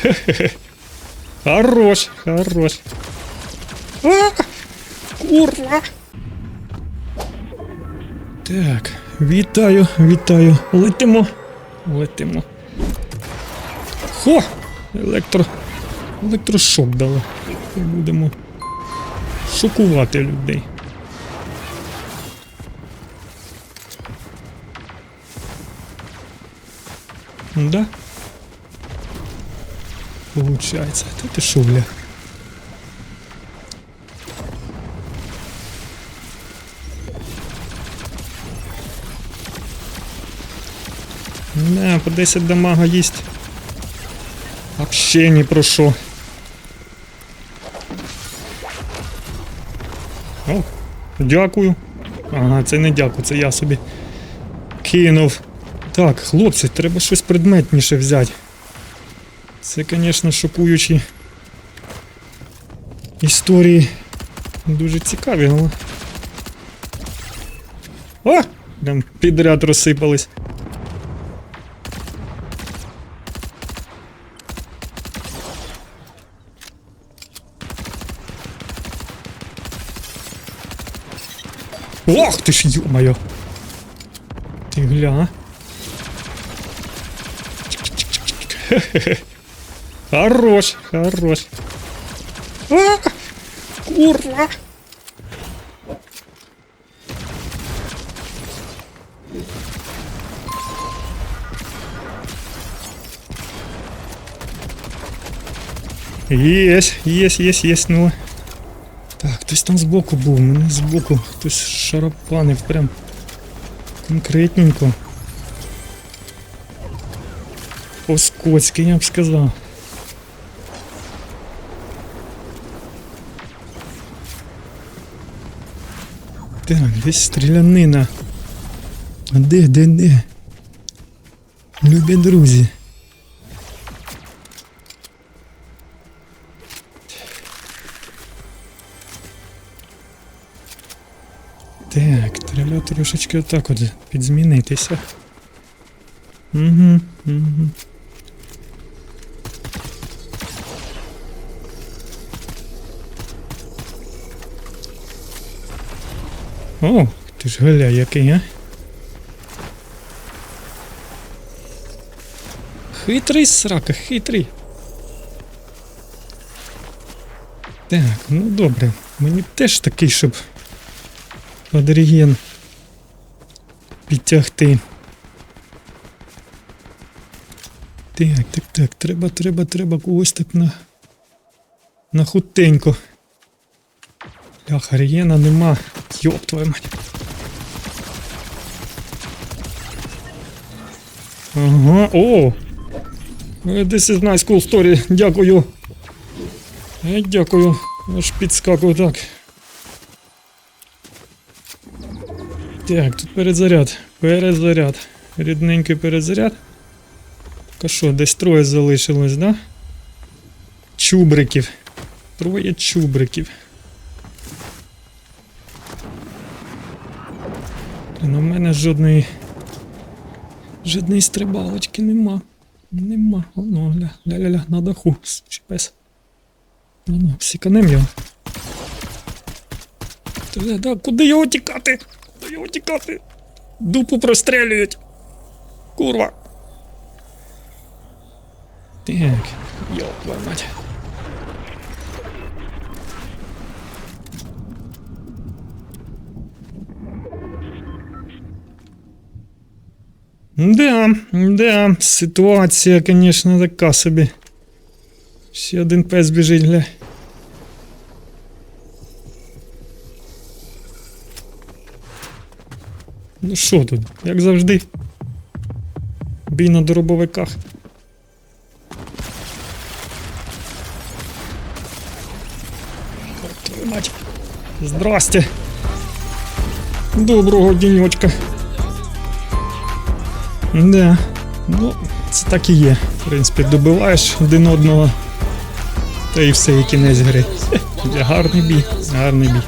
Хорош, хорош. А, курва. Так, вітаю, вітаю. Летимо. Летимо. Хо! Електро. Електрошок дали. Будемо шокувати людей. Да? Получается. Та ти шо, бля? Не, по 10 дамага їсть. Вообще ні про що. О, дякую. Ага, це не дякую, це я собі кинув. Так, хлопці, треба щось предметніше взяти. Це, звісно, шокуючі історії. Дуже цікаві, але. О! Прям підряд розсипались. Ох ти ж, ё-моё! Ти гля. Хорош, хорош. А, курва. Єсть, єсть, єсть, єсть, ну. Так, хтось там збоку був, мене збоку хтось шарапанив прям конкретненько. По-скотськи, я б сказав. Так, десь стрілянина. А де, де, де? Любі друзі. Так, треба трошечки отак от підзмінитися. Угу, угу. О, ти ж галя який, а? Хитрий срака, хитрий. Так, ну добре. Мені теж такий, щоб Адрієн підтягти. Так, так, так, треба, треба, треба когось так на. На хутенько. Ляха, Рієна нема. Йоп твою мать. Ага, о! Е, This is nice cool story. Дякую. Е, Дякую. Аж підскакую так. Так, тут перезаряд. Перезаряд. Рідненький перезаряд. Так що, десь троє залишилось, да? Чубриків. Троє чубриків. Блін, у мене жодної. Жодної стрибалочки нема. Нема. Ля, ля-ля-ля, на даху. Сучий. Ну, ну, всіканем його. Та, да, куди його тікати? Куди його тікати? Дупу прострелюють. Курва. Так, твою мать. Да, да, ситуація, звісно, така собі. Ще один пес біжить, гля. Ну що тут, як завжди? Бій на доробовиках. Здрасте. Доброго денечка. Да. Ну, це так і є. В принципі, добиваєш один одного. Та і все, і кінець гри. Гарний бій, гарний бій.